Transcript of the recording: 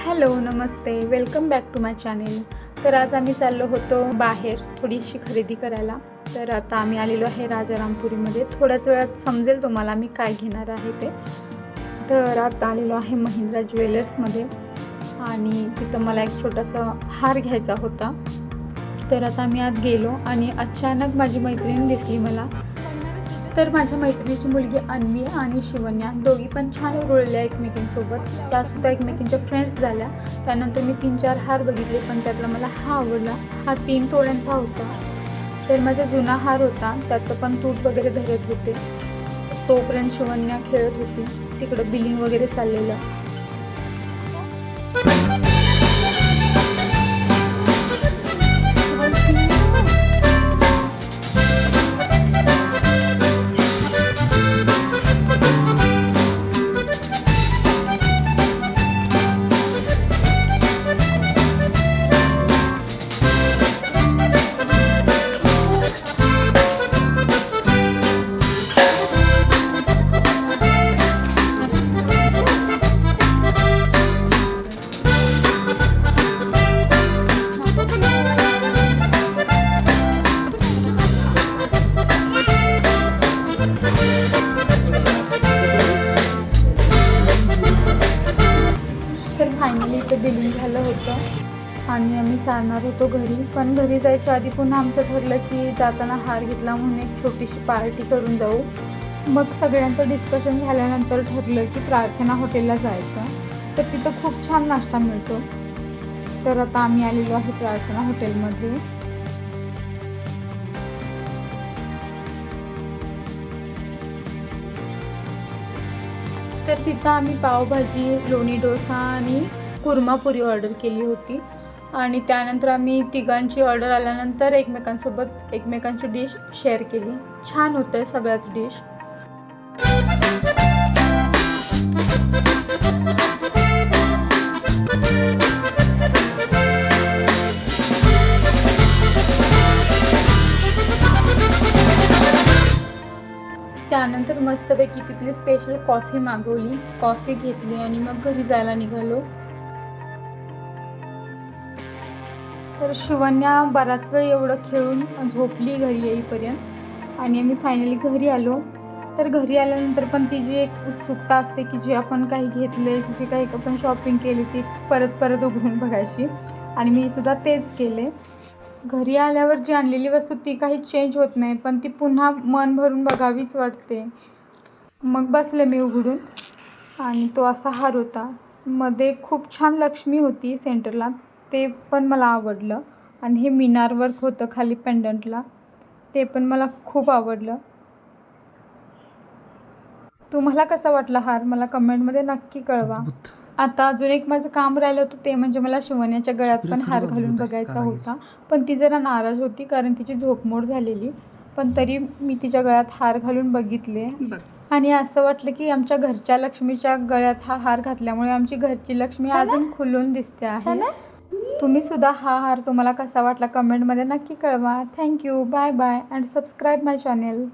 Hello Namaste. Welcome back to my channel. तर आज आम्ही चाललो होतो बाहेर थोडीशी खरेदी करायला. तर आता आम्ही आलेलो आहे राजारामपुरीमध्ये. थोड्याच वेळात समजेल तुम्हाला मी काय घेणार आहे ते. तर आता आलेलो आहे महिंद्रा ज्वेलर्समध्ये. आणि तिथं मला एक छोटासा हार घ्यायचा होता. तर आता आम्ही आत गेलो आणि अचानक माझी मैत्रीण दिसली मला. तर माझ्या मैत्रिणीची मुलगी अन्वी आणि शिवन्या दोघी पण छान रुळल्या एकमेकींसोबत. त्यासुद्धा एकमेकींच्या फ्रेंड्स झाल्या. त्यानंतर मी तीन चार हार बघितले पण त्यातला मला हा आवडला. हा तीन तोळ्यांचा होता. तर माझा जुना हार होता. त्याचं पण तूट वगैरे धरत होते. तोपर्यंत शिवन्या खेळत होती. तिकडं बिलिंग वगैरे चाललेलं. फायनली इथं बिलिंग झालं होतं. आणि आम्ही चालणार होतो घरी. पण घरी जायच्या आधी पुन्हा आमचं ठरलं की जाताना हार घेतला म्हणून एक छोटीशी पार्टी करून जाऊ. मग सगळ्यांचं डिस्कशन झाल्यानंतर ठरलं की प्रार्थना हॉटेलला जायचं. तर तिथं खूप छान नाश्ता मिळतो. तर आता आम्ही आलेलो आहे प्रार्थना हॉटेलमध्ये तर तिथं आम्ही पावभाजी लोणी डोसा आणि कुर्मापुरी ऑर्डर केली होती. आणि त्यानंतर आम्ही तिघांची ऑर्डर आल्यानंतर एकमेकांसोबत एकमेकांची डिश शेअर केली. छान होतं सगळ्याच डिश त्यानंतर मस्तपैकी तिथली स्पेशल कॉफी मागवली. कॉफी घेतली आणि मग घरी जायला निघालो. तर शिवन्या बराच वेळ एवढं खेळून झोपली घरी येईपर्यंत. आणि आम्ही फायनली घरी आलो. तर घरी आल्यानंतर पण ती जी एक उत्सुकता असते की जे आपण काही घेतले जे काही आपण शॉपिंग केली ती परत परत उघडून बघायची. आणि मी सुद्धा तेच केले. घरी आल्यावर जी आणलेली वस्तू ती काही चेंज होत नाही पण ती पुन्हा मन भरून बघावीच वाटते. मग बसले मी उघडून. आणि तो असा हार होता. मध्ये खूप छान लक्ष्मी होती सेंटरला ते पण मला आवडलं. आणि हे मिनार वर्क होतं खाली पेंडंटला ते पण मला खूप आवडलं. तुम्हाला कसा वाटला हार? मला कमेंटमध्ये नक्की कळवा. आता अजून एक माझं काम राहिलं होतं ते म्हणजे मला शिवण्याच्या गळ्यात पण हार घालून बघायचा होता. पण ती जरा नाराज होती कारण तिची झोपमोड झालेली. पण तरी मी तिच्या गळ्यात हार घालून बघितले. आणि असं वाटलं की आमच्या घरच्या लक्ष्मीच्या गळ्यात हा हार घातल्यामुळे आमची घरची लक्ष्मी? अजून खुलून दिसते आहे. तुम्ही सुद्धा हा हार तुम्हाला कसा वाटला कमेंटमध्ये नक्की कळवा. Thank you bye bye and subscribe my channel